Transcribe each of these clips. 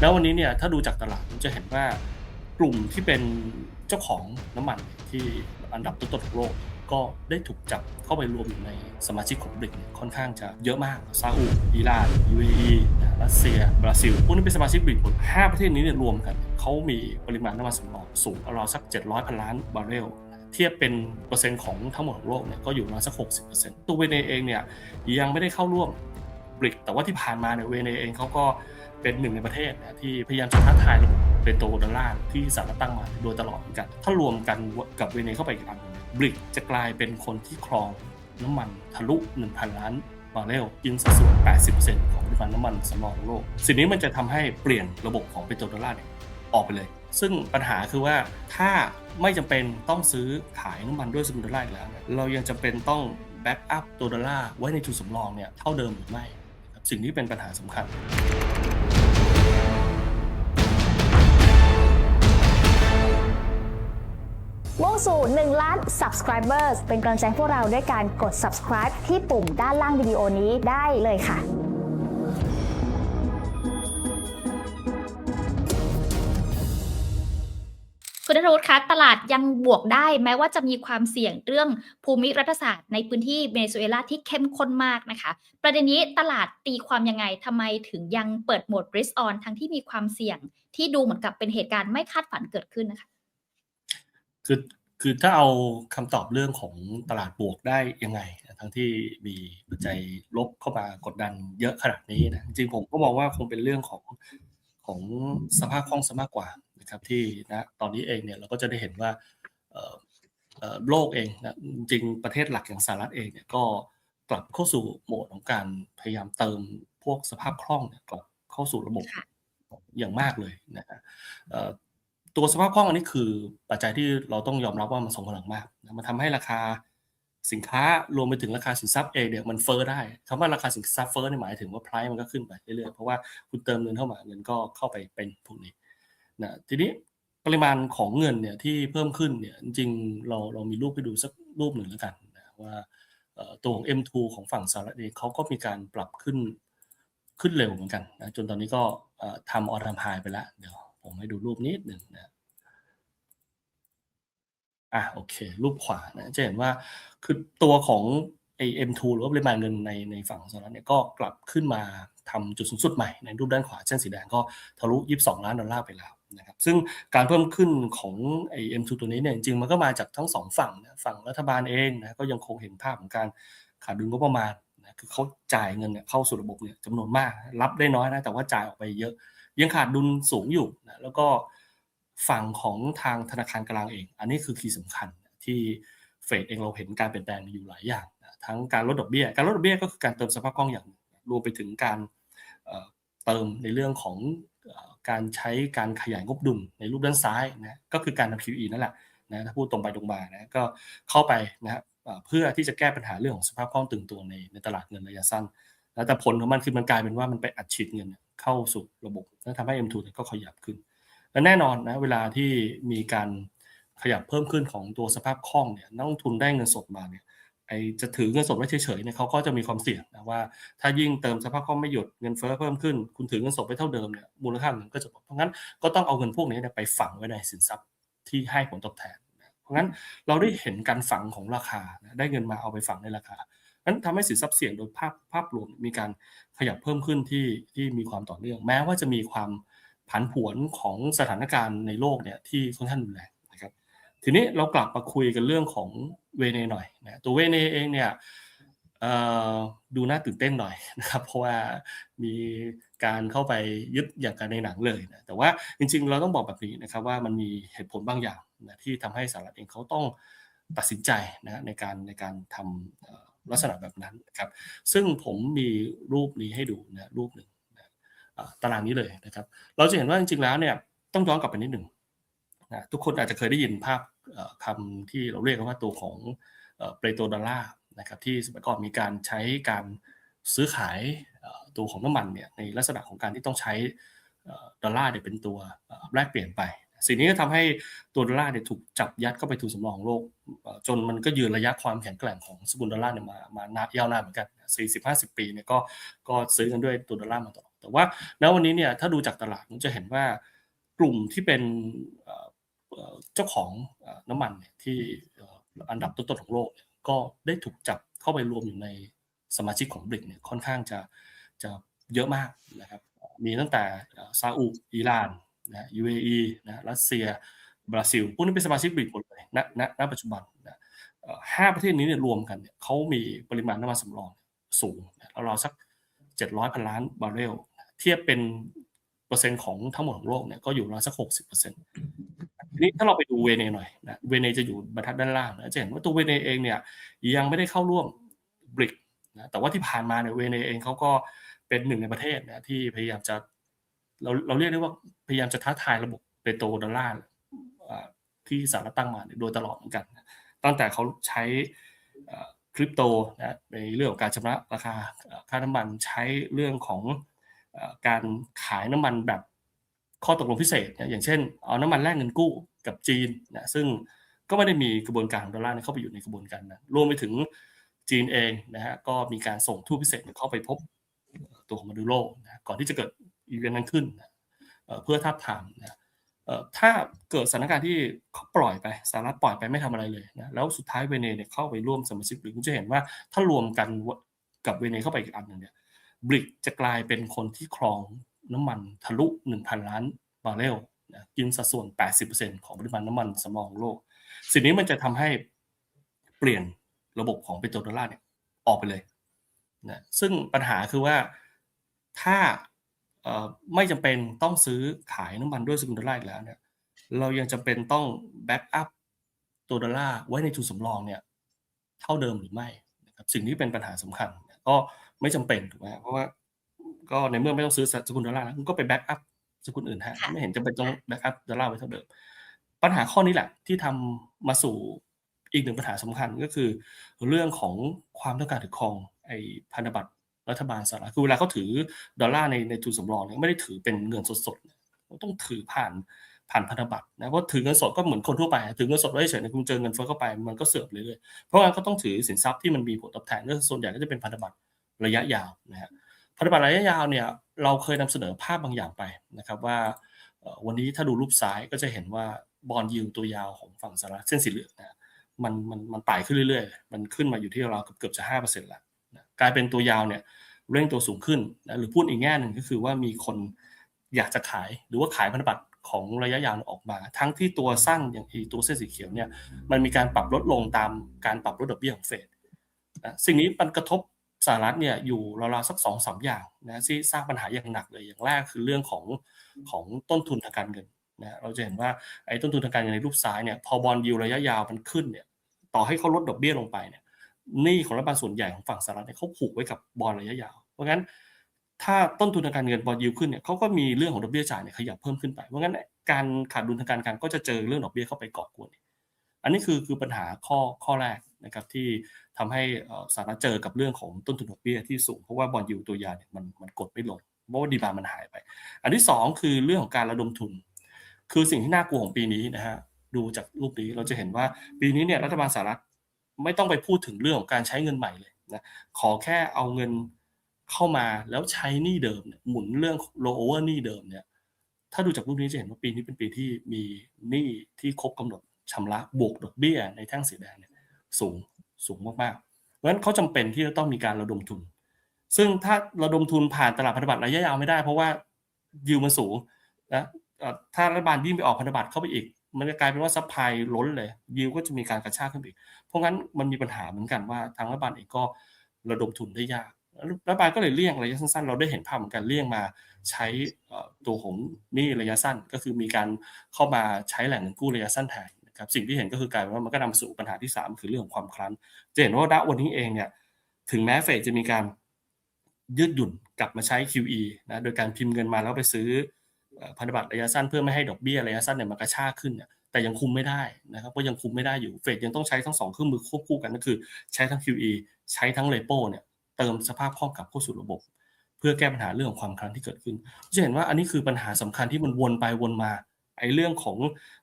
แล้ววันนี้เนี่ยถ้าดูจากตลาดจะเห็นว่ากลุ่มที่เป็นเจ้าของน้ำมันที่อันดับต้นๆของโลก ก็ได้ถูกจับเข้าไปรวมอยู่ในสมาชิกของบริกค่อนข้างจะเยอะมากซาอุอิหร่าน UAE นะรัสเซีย บราซิล พวกนี้เป็นสมาชิกบริกหมด5ประเทศนี้เนี่ยรวมกัน เขามีปริมาณน้ำมันสำรองสูงราวสัก 700พันล้านบาร์เรลเทียบเป็นเปอร์เซ็นต์ของทั้งหมดของโลกเนี่ยก็อยู่ประมาณสัก 60%ตัวเวเนเองเนี่ยยังไม่ได้เข้าร่วมบริกแต่ว่าที่ผ่านมาเนี่ยเวเนเองเขาก็ เป็นหนึ่งในประเทศนะที่พยายามจะท้าทายระบบเปโตรดอลลาร์ที่สหรัฐตั้งมาโดยตลอดเหมือนกัน ถ้ารวมกันกับเวเนเข้าไปอีกอันหนึ่งบริกจะกลายเป็นคนที่ครองน้ำมันทะลุ 1,000 ล้านบาร์เรลกินสัดส่วน 80%ของปริมาณน้ำมันสำรองโลก สิ่งนี้มันจะทำให้เปลี่ยนระบบของเปโตรดอลลาร์ออกไปเลย ซึ่งปัญหาคือว่าถ้าไม่จำเป็นต้องซื้อขายน้ำมันด้วยสกุลดอลลาร์อีกแล้ว เรายังจำเป็นต้องแบ็กอัพตัวดอลลาร์ไว้ในทุนสำรองเนี่ยเท่าเดิมหรือไม่ สิ่งนี้เป็นปัญหาสำคัญ มุ่งสู่ 1 ล้าน subscribers เป็นกำลังใจพวกเราด้วยการกด subscribe ที่ปุ่มด้านล่างวิดีโอนี้ได้เลยค่ะคุณธนวุฒิคะตลาดยังบวกได้แม้ว่าจะมีความเสี่ยงเรื่องภูมิรัฐศาสตร์ในพื้นที่เวเนซุเอลาที่เข้มข้นมากนะคะ ประเด็นนี้ตลาดตีความยังไงทำไมถึงยังเปิดโหมด risk on ทั้งที่มีความเสี่ยงที่ดูเหมือนกับเป็นเหตุการณ์ไม่คาดฝันเกิดขึ้นนะคะ คือคือถ้าเอาคำตอบเรื่องของตลาดบวกได้ยังไง ทั้งที่มีปัจจัยลบเข้ามากดดันเยอะขนาดนี้นะจริงๆผมก็มองว่าคงเป็นเรื่องของของสภาพคล่องซะมากกว่านะครับที่นะตอนนี้เองเนี่ยเราก็จะได้เห็นว่าเอ่อเอ่อโลกเองนะจริงๆประเทศหลักอย่างสหรัฐเองเนี่ยก็กลับเข้าสู่โหมดของการพยายามเติมพวกสภาพคล่องเนี่ยกลับเข้าสู่ระบบค่ะอย่างมากเลยนะฮะเอ่อ ตัวสภาพคล่องอันนี้คือปัจจัยที่เราต้องยอมรับว่ามันส่งผลมากนะมันทำให้ราคาสินค้ารวมไปถึงราคาสินทรัพย์เองเนี่ยมันเฟ้อได้คำว่าราคาสินทรัพย์เฟ้อเนี่ยหมายถึงว่า price มันก็ขึ้นไปเรื่อยๆเพราะว่าคุณเติมเงินเข้ามาเงินก็เข้าไปเป็นพวกนี้นะทีนี้ปริมาณของเงินเนี่ยที่เพิ่มขึ้นเนี่ยจริงเราเรามีรูปให้ดูสักรูปหนึ่งแล้วกันนะว่าตัวของ M2 ของฝั่งสหรัฐเองเขาก็มีการปรับขึ้นขึ้นเร็วเหมือนกันนะจนตอนนี้ก็ทำออทามไฮไปแล้วเดี๋ยวผมให้ดูรูปนิดหนึ่งนะ อะโอเค รูปขวานะจะเห็นว่าคือตัวของไอ M2 หรือว่าปริมาณเงินในในฝั่งสหรัฐเนี่ยก็กลับขึ้นมาทำจุดสูงสุดใหม่ในรูปด้านขวาเส้นสีแดงก็ทะลุ 22 ล้านดอลลาร์ไปแล้วนะครับซึ่งการเพิ่มขึ้นของไอ M2 ตัวนี้เนี่ยจริงมันก็มาจากทั้งสองฝั่งนะฝั่งรัฐบาลเองนะก็ยังคงเห็นภาพของการขาดดุลงบประมาณนะคือเขาจ่ายเงินเนี่ยเข้าสู่ระบบเนี่ยจำนวนมาก รับได้น้อยนะแต่ว่าจ่ายออกไปเยอะ ยังขาดดุลสูงอยู่นะแล้วก็ ฝั่งของทางธนาคารกลางเอง อันนี้คือคีย์สำคัญที่เฟดเองเราเห็นการเปลี่ยนแปลงอยู่หลายอย่าง ทั้งการลดดอกเบี้ย การลดดอกเบี้ยก็คือการเติมสภาพคล่องอย่างรวมไปถึงการเติมในเรื่องของการใช้การขยายงบดุลในรูปด้านซ้ายนะก็คือการทำ QE นั่นแหละนะถ้าพูดตรงไปตรงมานะก็เข้าไปนะเพื่อที่จะแก้ปัญหาเรื่องของสภาพคล่องตึงตัวในในตลาดเงินระยะสั้น แล้วแต่ผลของมันคือมันกลายเป็นว่ามันไปอัดฉีดเงินเข้าสู่ระบบแล้วทำให้ M2 ก็ขยับขึ้น และแน่นอนนะเวลาที่มีการขยับเพิ่มขึ้นของตัวสภาพคล่องเนี่ยนักลงทุนได้เงินสดมาเนี่ยไอจะถือเงินสดไว้เฉยๆเนี่ยเขาก็จะมีความเสี่ยงนะว่า ถ้ายิ่งเติมสภาพคล่องไม่หยุดเงินเฟ้อเพิ่มขึ้น คุณถือเงินสดไว้เท่าเดิมเนี่ยมูลค่าเงินก็จะลดเพราะงั้นก็ต้องเอาเงินพวกนี้ไปฝังไว้ในสินทรัพย์ที่ให้ผลตอบแทน เพราะงั้นเราได้เห็นการฝังของราคาได้เงินมาเอาไปฝังในราคานั้นทำให้สินทรัพย์เสี่ยงโดยภาพภาพรวมมีการขยับเพิ่มขึ้นที่ที่มีความต่อเนื่อง แม้ว่าจะมีความ ผันผวนของสถานการณ์ในโลกเนี่ยที่ค่อนข้างรุนแรงนะครับ ทีนี้เรากลับมาคุยกันเรื่องของเวเนหน่อยนะตัวเวเนเองเนี่ยดูน่าตื่นเต้นหน่อยนะครับ เพราะว่ามีการเข้าไปยึดอย่างกันในหนังเลยนะแต่ว่าจริงๆ เราต้องบอกแบบนี้นะครับว่ามันมีเหตุผลบางอย่างนะที่ทำให้สหรัฐเองเขาต้องตัดสินใจนะในการในการทำลักษณะแบบนั้นนะครับ ซึ่งผมมีรูปนี้ให้ดูนะรูปหนึ่ง ตารางนี้เลยนะครับ เราจะเห็นว่าจริงๆแล้วเนี่ยต้องย้อนกลับไปนิดหนึ่งนะทุกคนอาจจะเคยได้ยินภาพเอ่อคำที่เราเรียกว่าตัวของเปโตรดอลลาร์นะครับที่สมัยก่อนมีการใช้การซื้อขายตัวของน้ำมันเนี่ยในลักษณะของการที่ต้องใช้ดอลลาร์เนี่ยเป็นตัวแลกเปลี่ยนไป สิ่งนี้ก็ทำให้ตัวดอลลาร์เนี่ยถูกจับยัดเข้าไปทุนสำรองโลก จนมันก็ยืนระยะความแข็งแกร่งของสกุลดอลลาร์เนี่ยมามานานยาวนานเหมือนกัน 40-50 ปีเนี่ยก็ก็ซื้อกันด้วยตัวดอลลาร์มาตลอด แต่แต่ว่าณวันนี้เนี่ยถ้าดูจากตลาดมันจะเห็นว่ากลุ่มที่เป็นเจ้าของน้ำมันเนี่ยที่อันดับต้นๆของโลก ก็ได้ถูกจับเข้าไปรวมอยู่ในสมาชิกของบริกเนี่ยค่อนข้างจะจะเยอะมากนะครับมีตั้งแต่ซาอุอิหร่านนะ UAE นะรัสเซีย บราซิลพวกนี้เป็นสมาชิกบริกหมดเลยณณณปัจจุบันนะห้าประเทศนี้เนี่ยรวมกันเนี่ยเขามีปริมาณน้ำมันสำรองสูงนะราวๆสัก 700พันล้านบาร์เรล เทียบเป็นเปอร์เซ็นต์ของทั้งหมดของโลกเนี่ยก็อยู่ราวสัก60เปอร์เซ็นต์ทีนี้ถ้าเราไปดูเวเนหน่อยนะเวเนจะอยู่บรรทัดด้านล่างนะจะเห็นว่าตัวเวเนเองเนี่ยยังไม่ได้เข้าร่วมบริกนะแต่ว่าที่ผ่านมาเนี่ยเวเนเองเขาก็เป็นหนึ่งในประเทศนะที่พยายามจะเราเราเรียกได้ว่าพยายามจะท้าทายระบบเปโตรดอลลาร์ที่สหรัฐตั้งมาโดยตลอดเหมือนกัน ตั้งแต่เขาใช้คริปโตนะในเรื่องของการชำระราคาค่าน้ำมันใช้เรื่องของ การขายน้ำมันแบบข้อตกลงพิเศษนะอย่างเช่นเอาน้ำมันแลกเงินกู้กับจีนนะซึ่งก็ไม่ได้มีกระบวนการของดอลลาร์เข้าไปอยู่ในกระบวนการนั้นรวมไปถึงจีนเองนะฮะก็มีการส่งทูตพิเศษเข้าไปพบตัวของมาดูโรนะก่อนที่จะเกิดอีเวนต์นั้นขึ้นนะเพื่อทับทามนะถ้าเกิดสถานการณ์ที่เขาปล่อยไปสหรัฐปล่อยไปไม่ทำอะไรเลยนะแล้วสุดท้ายเวเนเนี่ยเข้าไปร่วมสมาชิกบริกคุณจะเห็นว่าถ้ารวมกันกับเวเนเข้าไปอีกอันหนึ่งเนี่ย บริกจะกลายเป็นคนที่ครองน้ำมันทะลุ 1,000 ล้านบาร์เรลนะกินสัดส่วน 80%ของปริมาณน้ำมันสำรองโลก สิ่งนี้มันจะทำให้เปลี่ยนระบบของเปโตรดอลลาร์เนี่ยออกไปเลยนะซึ่งปัญหาคือว่าถ้าไม่จำเป็นต้องซื้อขายน้ำมันด้วยสกุลดอลลาร์แล้วเนี่ยเรายังจำเป็นต้องแบ็กอัพตัวดอลลาร์ไว้ในทุนสำรองเนี่ยเท่าเดิมหรือไม่นะครับสิ่งนี้เป็นปัญหาสำคัญก็ ไม่จำเป็นถูกไหมเพราะว่าก็ในเมื่อไม่ต้องซื้อสกุลดอลลาร์แล้วคุณก็ไปแบ็กอัพสกุลอื่นแทนค่ะไม่เห็นจำเป็นต้องแบ็กอัพดอลลาร์ไว้เท่าเดิม ปัญหาข้อนี้แหละที่ทำมาสู่อีกหนึ่งปัญหาสำคัญก็คือ เรื่องของความต้องการถือครองไอ้พันธบัตรรัฐบาลสหรัฐคือเวลาเขาถือดอลลาร์ในในทุนสำรองเนี่ยไม่ได้ถือเป็นเงินสดๆนะเขาต้องถือผ่านผ่านพันธบัตรนะเพราะถือเงินสดก็เหมือนคนทั่วไปถือเงินสดไว้เฉยๆนะคุณเจอเงินเฟ้อเข้าไปมันก็เสื่อมเลยเลยๆเพราะงั้นก็ต้องถือสินทรัพย์ที่มันมีผลตอบแทนก็ส่วนใหญ่ก็จะเป็นพันธบัตร ระยะยาวนะฮะพันธบัตรระยะยาวเนี่ยเราเคยนำเสนอภาพบางอย่างไปนะครับว่าวันนี้ถ้าดูรูปซ้ายก็จะเห็นว่าบอลยิวตัวยาวของฝั่งสหรัฐเส้นสีเหลืองนะมันมันมันไต่ขึ้นเรื่อยๆ มันขึ้นมาอยู่ที่ราวเกือบจะห้าเปอร์เซ็นต์ละกลายเป็นตัวยาวเนี่ยเร่งตัวสูงขึ้นนะหรือพูดอีกแง่หนึ่งก็คือว่ามีคนอยากจะขายหรือว่าขายพันธบัตรของระยะยาวออกมา ทั้งที่ตัวสั้นอย่างอีตัวเส้นสีเขียวเนี่ยมันมีการปรับลดลงตามการปรับลดดอกเบี้ยของเฟดสิ่งนี้มันกระทบ สหรัฐเนี่ยอยู่ราวๆสักสองสามอย่างนะที่สร้างปัญหาอย่างหนักเลยอย่างแรกคือเรื่องของของต้นทุนทางการเงินนะเราจะเห็นว่าไอ้ต้นทุนทางการเงินในรูปซ้ายเนี่ยพอบอลยิวระยะยาวมันขึ้นเนี่ยต่อให้เขาลดดอกเบี้ยลงไปเนี่ยหนี้ของรัฐบาลส่วนใหญ่ของฝั่งสหรัฐเนี่ยเขาผูกไว้กับบอลระยะยาว เพราะงั้นถ้าต้นทุนทางการเงินบอลยิวขึ้นเนี่ยเขาก็มีเรื่องของดอกเบี้ยจ่ายเนี่ยขยับเพิ่มขึ้นไปเพราะงั้นการขาดดุลทางการคลังก็จะเจอเรื่องดอกเบี้ยเข้าไปก่อกวนอันนี้คือคือปัญหาข้อข้อแรกนะครับที่ ทำให้สหรัฐเจอกับเรื่องของต้นทุนดอกเบี้ยที่สูง เพราะว่าบอลยูตัวยาเนี่ยมันมันกดไม่ลงเพราะว่าดีบามันหายไป อันที่สองคือเรื่องของการระดมทุน คือสิ่งที่น่ากลัวของปีนี้นะฮะดูจากรูปนี้เราจะเห็นว่าปีนี้เนี่ยรัฐบาลสหรัฐไม่ต้องไปพูดถึงเรื่องของการใช้เงินใหม่เลยนะขอแค่เอาเงินเข้ามาแล้วใช้นี้เดิมเนี่ยหมุนเรื่อง roll over หนี้เดิมเนี่ยถ้าดูจากรูปนี้จะเห็นว่าปีนี้เป็นปีที่มีหนี้ที่ครบกำหนดชำระบวกดอกเบี้ยในแท่งสีแดงเนี่ยสูง สูงมากๆเพราะฉะนั้นเขาจำเป็นที่จะต้องมีการระดมทุน ซึ่งถ้าระดมทุนผ่านตลาดพันธบัตรระยะยาวไม่ได้ เพราะว่ายิวมันสูงนะถ้ารัฐบาลยิ่งไปออกพันธบัตรเข้าไปอีก มันจะกลายเป็นว่าซัพพลายล้นเลยยิวก็จะมีการกระชากขึ้นอีก เพราะงั้นมันมีปัญหาเหมือนกันว่าทางรัฐบาลเองก็ระดมทุนได้ยากรัฐบาลก็เลยเลี่ยงระยะสั้นๆ เราได้เห็นภาพเหมือนกันเลี่ยงมาใช้ตัวของนี้ระยะสั้นก็คือมีการเข้ามาใช้แหล่งเงินกู้ระยะสั้นแทน ครับสิ่งที่เห็นก็คือกลายเป็นว่ามันก็นำมาสู่ปัญหาที่ 3 คือเรื่องของความคลั้นจะเห็นว่าณวันนี้เองเนี่ยถึงแม้เฟดจะมีการยืดหยุ่นกลับมาใช้ QE นะโดยการพิมพ์เงินมาแล้วไปซื้อพันธบัตรระยะสั้นเพื่อไม่ให้ดอกเบี้ยระยะสั้นเนี่ยมันกระชากขึ้นเนี่ยแต่ยังคุมไม่ได้นะครับก็ยังคุมไม่ได้อยู่เฟดยังต้องใช้ทั้งสองเครื่องมือควบคู่กันก็คือใช้ทั้ง QE ใช้ทั้ง repo เนี่ยเติมสภาพคล่องกลับเข้าสู่ระบบ เพื่อแก้ปัญหาเรื่องของความคลั้นที่เกิดขึ้นจะเห็นว่าอันนี้คือปัญหาสำคัญที่มันวนไปวนมา ไอ้เรื่องของ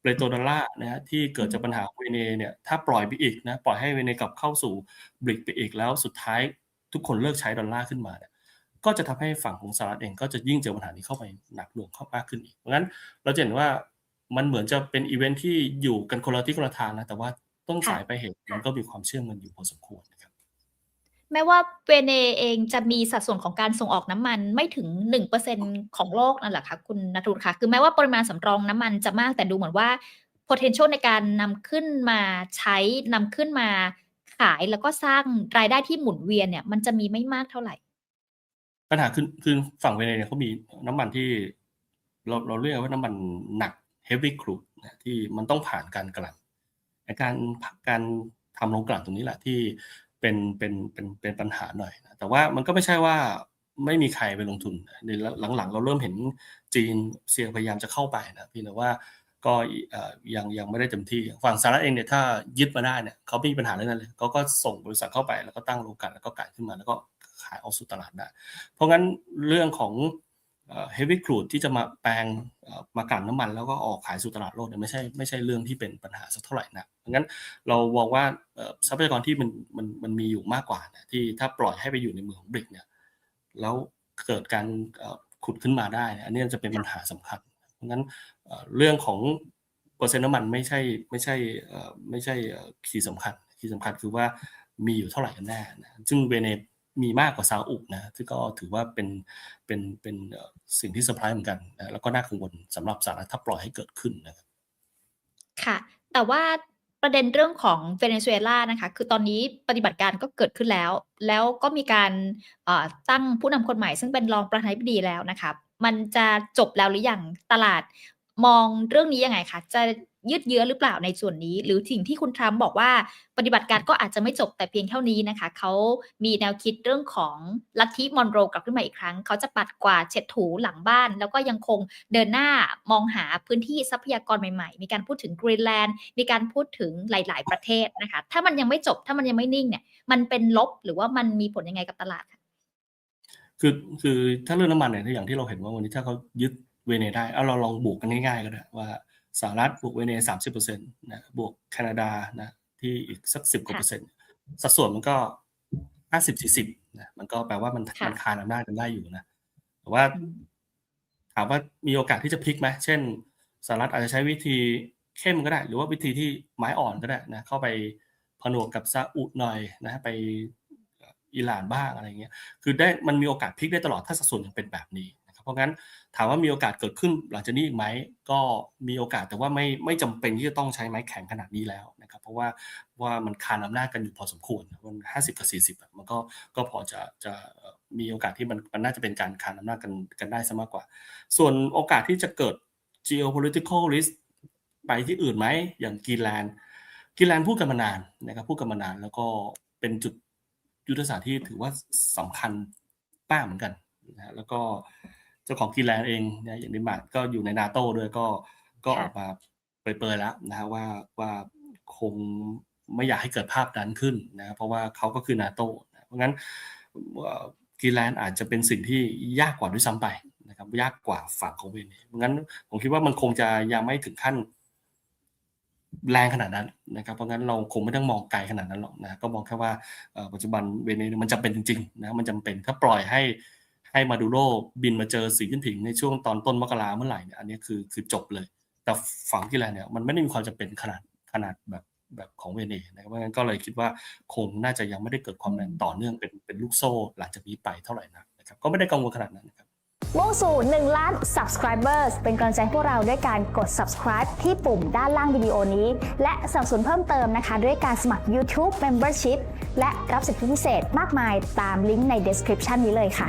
เปโตรดอลลาร์นะฮะที่เกิดจากปัญหาเวเนเนี่ยถ้าปล่อยไปอีกนะปล่อยให้เวเนกลับเข้าสู่บริกไปอีกแล้วสุดท้ายทุกคนเลิกใช้ดอลลาร์ขึ้นมาเนี่ยก็จะทำให้ฝั่งของสหรัฐเองก็จะยิ่งเจอปัญหานี้เข้าไปหนักหน่วงเข้ามากขึ้นอีกเพราะงั้นเราจะเห็นว่ามันเหมือนจะเป็นอีเวนท์ที่อยู่กันคนละที่คนละทางนะแต่ว่าต้นสายไปลายเหตุมันก็มีความเชื่อมกันอยู่พอสมควรนะครับ แม้ว่าเวเนเองจะมีสัดส่วนของการส่งออกน้ำมันไม่ถึง 1%ของโลกนั่นแหละคะคุณนัทรุคะคือแม้ว่าปริมาณสำรองน้ำมันจะมากแต่ดูเหมือนว่า potential ในการนำขึ้นมาใช้นำขึ้นมาขายแล้วก็สร้างรายได้ที่หมุนเวียนเนี่ย มันจะมีไม่มากเท่าไหร่ ปัญหาคือคือฝั่งเวเนเนี่ยเขามีน้ำมันที่ เราเราเรียกว่าน้ำมันหนัก heavy crude นะที่มันต้องผ่านการกลั่นการการทำโรงกลั่นตรงนี้แหละที่ เป็นเป็นเป็นเป็นปัญหาหน่อยนะแต่ว่ามันก็ไม่ใช่ว่าไม่มีใครไปลงทุนในหลังๆ เราเริ่มเห็นจีนเซียพยายามจะเข้าไปนะพี่แต่ว่าก็ยังยังไม่ได้เต็มที่ฝั่งสหรัฐเองเนี่ยถ้ายึดมาได้เนี่ยเขาไม่มีปัญหาเรื่องนั้นเลยเขาก็ส่งบริษัทเข้าไปแล้วก็ตั้งโรงกลั่นแล้วก็กลั่นขึ้นมาแล้วก็ขายออกสู่ตลาดได้เพราะงั้นเรื่องของ เฮฟวี่ครูดที่จะมาแปลงมากันน้ำมันแล้วก็ออกขายสู่ตลาดโลกเนี่ยไม่ใช่ไม่ใช่เรื่องที่เป็นปัญหาสักเท่าไหร่นะเพราะงั้นเราบอกว่าทรัพยากรที่มันมันมันมีอยู่มากกว่านะที่ถ้าปล่อยให้ไปอยู่ในมือของบริกเนี่ยแล้วเกิดการขุดขึ้นมาได้นะอันนี้จะเป็นปัญหาสำคัญเพราะงั้นเรื่องของเปอร์เซ็นต์น้ำมันไม่ใช่ไม่ใช่ไม่ใช่คีย์สำคัญคีย์สำคัญคือว่ามีอยู่เท่าไหร่กันแน่นะซึ่งเวเน มีมากกว่าซาอุนะซึ่งก็ถือว่าเป็นเป็นเป็นสิ่งที่เซอร์ไพรส์เหมือนกันนะแล้วก็น่ากังวลสำหรับสหรัฐถ้าปล่อยให้เกิดขึ้นนะครับค่ะ แต่ว่าประเด็นเรื่องของเวเนซุเอลานะคะ คือตอนนี้ปฏิบัติการก็เกิดขึ้นแล้ว แล้วก็มีการตั้งผู้นำคนใหม่ ซึ่งเป็นรองประธานาธิบดีแล้วนะคะมันจะจบแล้วหรือยังตลาดมองเรื่องนี้ยังไงคะจะ ยืดเยื้อหรือเปล่าในส่วนนี้ หรือสิ่งที่คุณทรัมป์บอกว่าปฏิบัติการก็อาจจะไม่จบแต่เพียงเท่านี้นะคะ เขามีแนวคิดเรื่องของลัทธิมอนโรกลับขึ้นมาอีกครั้ง เขาจะปัดกวาดเช็ดถูหลังบ้าน แล้วก็ยังคงเดินหน้ามองหาพื้นที่ทรัพยากรใหม่ๆ มีการพูดถึงกรีนแลนด์มีการพูดถึงหลาย ๆ ประเทศนะคะ ถ้ามันยังไม่จบถ้ามันยังไม่นิ่งเนี่ยมันเป็นลบหรือว่ามันมีผลยังไงกับตลาดคะคือคือถ้าเรื่องน้ำมันเนี่ยอย่างที่เราเห็นว่าวันนี้ถ้าเขายึดเวเนได้เอาเราลองบวกกันง่ายๆก็ได้ว่า สหรัฐบวกเวเนสามสิบเปอร์เซ็นต์นะบวกแคนาดานะที่อีกสักสิบกว่าเปอร์เซ็นต์สัดส่วนมันก็ห้าสิบสี่สิบนะมันก็แปลว่ามันมันคานอำนาจกันได้อยู่นะแต่ว่าถามว่ามีโอกาสที่จะพลิกไหมเช่นสหรัฐอาจจะใช้วิธีเข้มก็ได้ หรือว่าวิธีที่ไม้อ่อนก็ได้นะเข้าไปผนวกกับซาอุหน่อยนะไปอิหร่านบ้างอะไรเงี้ย คือได้มันมีโอกาสพลิกได้ตลอดถ้าสัดส่วนยังเป็นแบบนี้นะค รับเพราะงั้นถามว่ามีโอกาสเกิดขึ้นหลังจากนี้อีกไหมก็มีโอกาสแต่ว่าไม่ไม่จำเป็นที่จะต้องใช้ไม้แข็งขนาดนี้แล้วนะครับเพราะว่าว่ามันคานอำนาจกันอยู่พอสมควรมันห้าสิบกับสี่สิบมันก็ก็พอจะจะมีโอกาสที่มันมันน่าจะเป็นการคานอำนาจกันกันได้ซะมากกว่า ส่วนโอกาสที่จะเกิด geopolitical risk ไปที่อื่นไหมอย่างกรีนแลนด์กรีนแลนด์พูดกันมานานนะครับพูดกันมานานแล้วก็เป็นจุดยุทธศาสตร์ที่ถือว่าสำคัญป้าเหมือนกันนะแล้วก็ จ้าของกรีนแลนด์เองนะอย่างเดนมาร์กก็อยู่ในนาโต้ด้วยก็ก็ออกมาเปิดๆแล้วนะฮะว่าว่าคงไม่อยากให้เกิดภาพนั้นขึ้นนะเพราะว่าเขาก็คือนาโต้นะเพราะงั้นกรีนแลนด์อาจจะเป็นสิ่งที่ยากกว่าด้วยซ้ำไปนะครับยากกว่าฝั่งของเวเนเพราะงั้นผมคิดว่ามันคงจะยังไม่ถึงขั้นแรงขนาดนั้นนะครับ เพราะงั้นเราคงไม่ต้องมองไกลขนาดนั้นหรอกนะก็มองแค่ว่าปัจจุบันเวเนซุเอลามันจำเป็นจริงๆนะมันจำเป็นถ้าปล่อยให้ ให้มาดูโรบินมาเจอสีจิ้นผิงในช่วงตอนต้นมกราเมื่อไหร่เนี่ยอันนี้คือคือจบเลย แต่ฝั่งที่แลนเนี่ยมันไม่ได้มีความจำเป็นขนาดขนาดแบบแบบของเวเนนะครับเพราะงั้นก็เลยคิดว่าคงน่าจะยังไม่ได้เกิดความแรงต่อเนื่องเป็นเป็นลูกโซ่หลังจากนี้ไปเท่าไหร่นะครับก็ไม่ได้กังวลขนาดนั้นนะครับมุ่งสู่ 1 ล้าน subscribers เป็นกำลังใจให้พวกเราด้วยการกด subscribe ที่ปุ่มด้านล่างวิดีโอนี้ และสนับสนุนเพิ่มเติมนะคะ ด้วยการสมัคร YouTube Membership และรับสิทธิพิเศษมากมายตามลิงก์ใน description นี้เลยค่ะ